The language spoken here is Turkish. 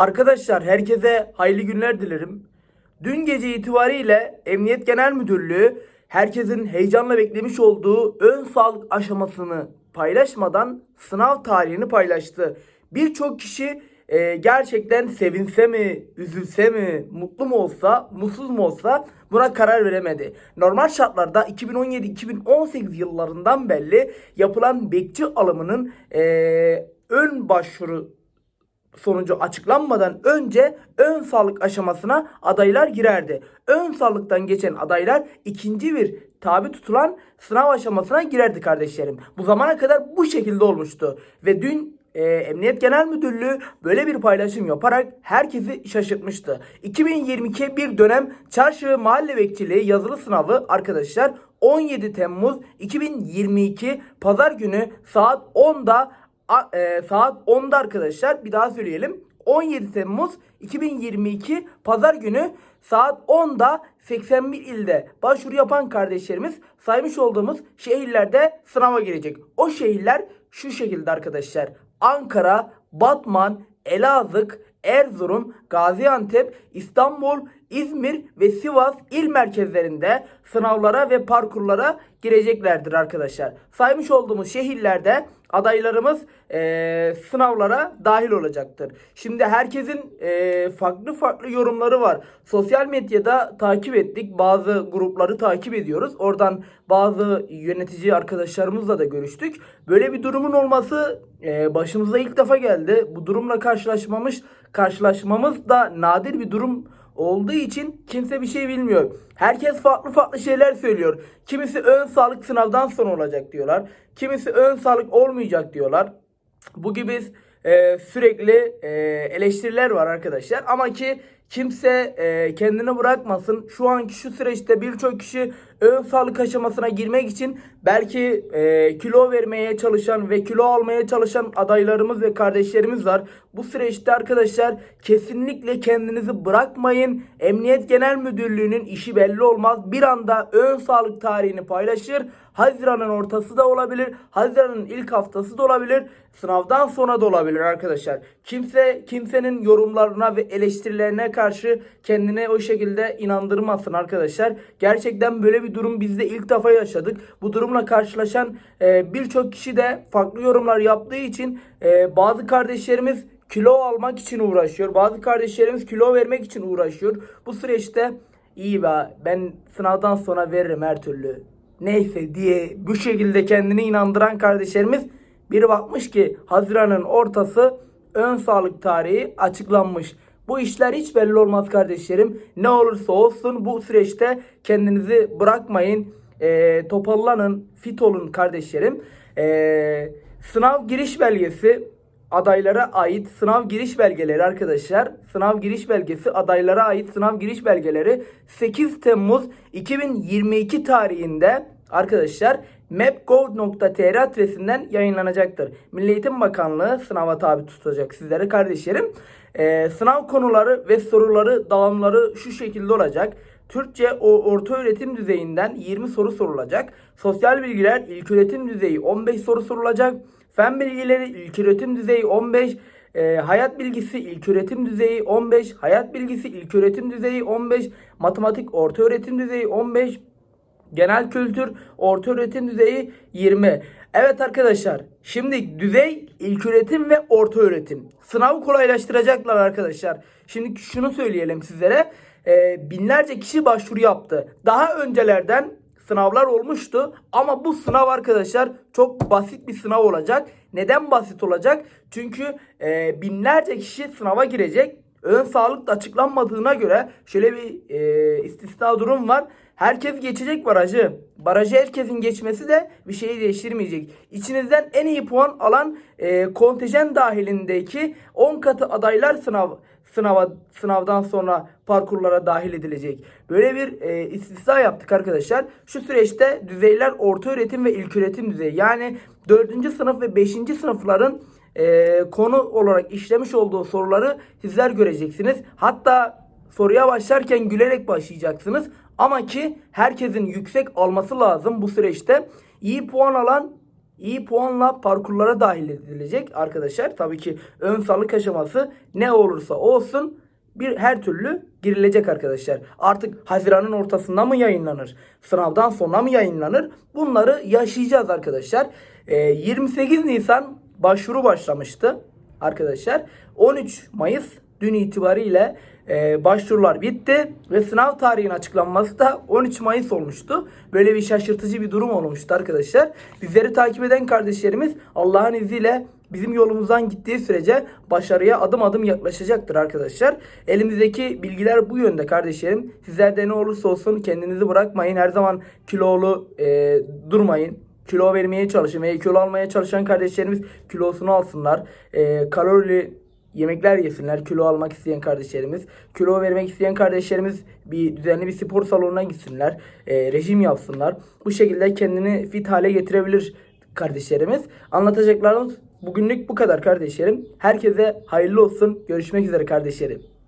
Arkadaşlar herkese hayırlı günler dilerim. Dün gece itibariyle Emniyet Genel Müdürlüğü herkesin heyecanla beklemiş olduğu ön sağlık aşamasını paylaşmadan sınav tarihini paylaştı. Birçok kişi e, gerçekten sevinse mi, üzülse mi, mutlu mu olsa, mutsuz mu olsa buna karar veremedi. Normal şartlarda 2017-2018 yıllarından belli yapılan bekçi alımının e, ön başvuru sonucu açıklanmadan önce ön sağlık aşamasına adaylar girerdi. Ön sağlıktan geçen adaylar ikinci bir tabi tutulan sınav aşamasına girerdi kardeşlerim. Bu zamana kadar bu şekilde olmuştu. Ve dün e, Emniyet Genel Müdürlüğü böyle bir paylaşım yaparak herkesi şaşırtmıştı. 2022 bir dönem çarşı mahalle bekçiliği yazılı sınavı arkadaşlar 17 Temmuz 2022 Pazar günü saat 10'da A- e, saat 10'da arkadaşlar bir daha söyleyelim. 17 Temmuz 2022 Pazar günü saat 10'da 81 ilde başvuru yapan kardeşlerimiz saymış olduğumuz şehirlerde sınava girecek. O şehirler şu şekilde arkadaşlar. Ankara, Batman, Elazığ, Erzurum, Gaziantep, İstanbul, İzmir ve Sivas il merkezlerinde sınavlara ve parkurlara gireceklerdir arkadaşlar. Saymış olduğumuz şehirlerde adaylarımız eee, sınavlara dahil olacaktır. Şimdi herkesin eee, farklı farklı yorumları var. Sosyal medyada takip ettik. Bazı grupları takip ediyoruz. Oradan bazı yönetici arkadaşlarımızla da görüştük. Böyle bir durumun olması eee, başımıza ilk defa geldi. Bu durumla karşılaşmamış karşılaşmamız da nadir bir durum olduğu için kimse bir şey bilmiyor. Herkes farklı farklı şeyler söylüyor. Kimisi ön sağlık sınavdan sonra olacak diyorlar. Kimisi ön sağlık olmayacak diyorlar. Bu gibi e, sürekli e, eleştiriler var arkadaşlar. Ama ki kimse e, kendini bırakmasın. Şu anki şu süreçte birçok kişi ön sağlık aşamasına girmek için belki e, kilo vermeye çalışan ve kilo almaya çalışan adaylarımız ve kardeşlerimiz var. Bu süreçte arkadaşlar kesinlikle kendinizi bırakmayın. Emniyet Genel Müdürlüğü'nün işi belli olmaz. Bir anda ön sağlık tarihini paylaşır. Haziran'ın ortası da olabilir. Haziran'ın ilk haftası da olabilir. Sınavdan sonra da olabilir arkadaşlar. Kimse kimsenin yorumlarına ve eleştirilerine karşı kendine o şekilde inandırmasın arkadaşlar. Gerçekten böyle bir durum biz de ilk defa yaşadık. Bu durumla karşılaşan e, birçok kişi de farklı yorumlar yaptığı için e, bazı kardeşlerimiz kilo almak için uğraşıyor. Bazı kardeşlerimiz kilo vermek için uğraşıyor. Bu süreçte iyi be ben sınavdan sonra veririm her türlü. Neyse diye bu şekilde kendini inandıran kardeşlerimiz biri bakmış ki Haziran'ın ortası ön sağlık tarihi açıklanmış. Bu işler hiç belli olmaz kardeşlerim. Ne olursa olsun bu süreçte kendinizi bırakmayın. Ee, toparlanın, fit olun kardeşlerim. Ee, sınav giriş belgesi adaylara ait sınav giriş belgeleri arkadaşlar. Sınav giriş belgesi adaylara ait sınav giriş belgeleri 8 Temmuz 2022 tarihinde arkadaşlar mapgov.tr adresinden yayınlanacaktır. Milli Eğitim Bakanlığı sınava tabi tutacak sizlere kardeşlerim. Ee, sınav konuları ve soruları dağılımları şu şekilde olacak. Türkçe o orta öğretim düzeyinden 20 soru sorulacak. Sosyal bilgiler ilköğretim düzeyi 15 soru sorulacak. Fen bilgileri ilköğretim düzeyi 15, e, hayat bilgisi ilköğretim düzeyi 15, hayat bilgisi ilköğretim düzeyi 15, matematik orta öğretim düzeyi 15, genel kültür orta öğretim düzeyi 20. Evet arkadaşlar, şimdi düzey ilköğretim ve orta öğretim. Sınavı kolaylaştıracaklar arkadaşlar. Şimdi şunu söyleyelim sizlere. E, binlerce kişi başvuru yaptı. Daha öncelerden sınavlar olmuştu ama bu sınav arkadaşlar çok basit bir sınav olacak. Neden basit olacak? Çünkü e, binlerce kişi sınava girecek. Ön sağlık da açıklanmadığına göre şöyle bir e, istisna durum var. Herkes geçecek barajı. Barajı herkesin geçmesi de bir şeyi değiştirmeyecek. İçinizden en iyi puan alan e, kontenjan dahilindeki 10 katı adaylar sınav sınava sınavdan sonra parkurlara dahil edilecek. Böyle bir e, istisna yaptık arkadaşlar. Şu süreçte düzeyler orta öğretim ve ilköğretim düzeyi. Yani 4. sınıf ve 5. sınıfların e, konu olarak işlemiş olduğu soruları sizler göreceksiniz. Hatta soruya başlarken gülerek başlayacaksınız. Ama ki herkesin yüksek alması lazım bu süreçte. İyi puan alan iyi puanla parkurlara dahil edilecek arkadaşlar. Tabii ki ön sağlık aşaması ne olursa olsun bir her türlü girilecek arkadaşlar. Artık Haziran'ın ortasında mı yayınlanır? Sınavdan sonra mı yayınlanır? Bunları yaşayacağız arkadaşlar. Ee, 28 Nisan başvuru başlamıştı arkadaşlar. 13 Mayıs dün itibariyle e, başvurular bitti ve sınav tarihinin açıklanması da 13 Mayıs olmuştu. Böyle bir şaşırtıcı bir durum olmuştu arkadaşlar. Bizleri takip eden kardeşlerimiz Allah'ın izniyle bizim yolumuzdan gittiği sürece başarıya adım adım yaklaşacaktır arkadaşlar. Elimizdeki bilgiler bu yönde kardeşlerim. Sizler de ne olursa olsun kendinizi bırakmayın. Her zaman kilolu e, durmayın. Kilo vermeye çalışın veya kilo almaya çalışan kardeşlerimiz kilosunu alsınlar. E, kalorili yemekler yesinler. Kilo almak isteyen kardeşlerimiz. Kilo vermek isteyen kardeşlerimiz bir düzenli bir spor salonuna gitsinler. E, rejim yapsınlar. Bu şekilde kendini fit hale getirebilir kardeşlerimiz. Anlatacaklarımız bugünlük bu kadar kardeşlerim. Herkese hayırlı olsun. Görüşmek üzere kardeşlerim.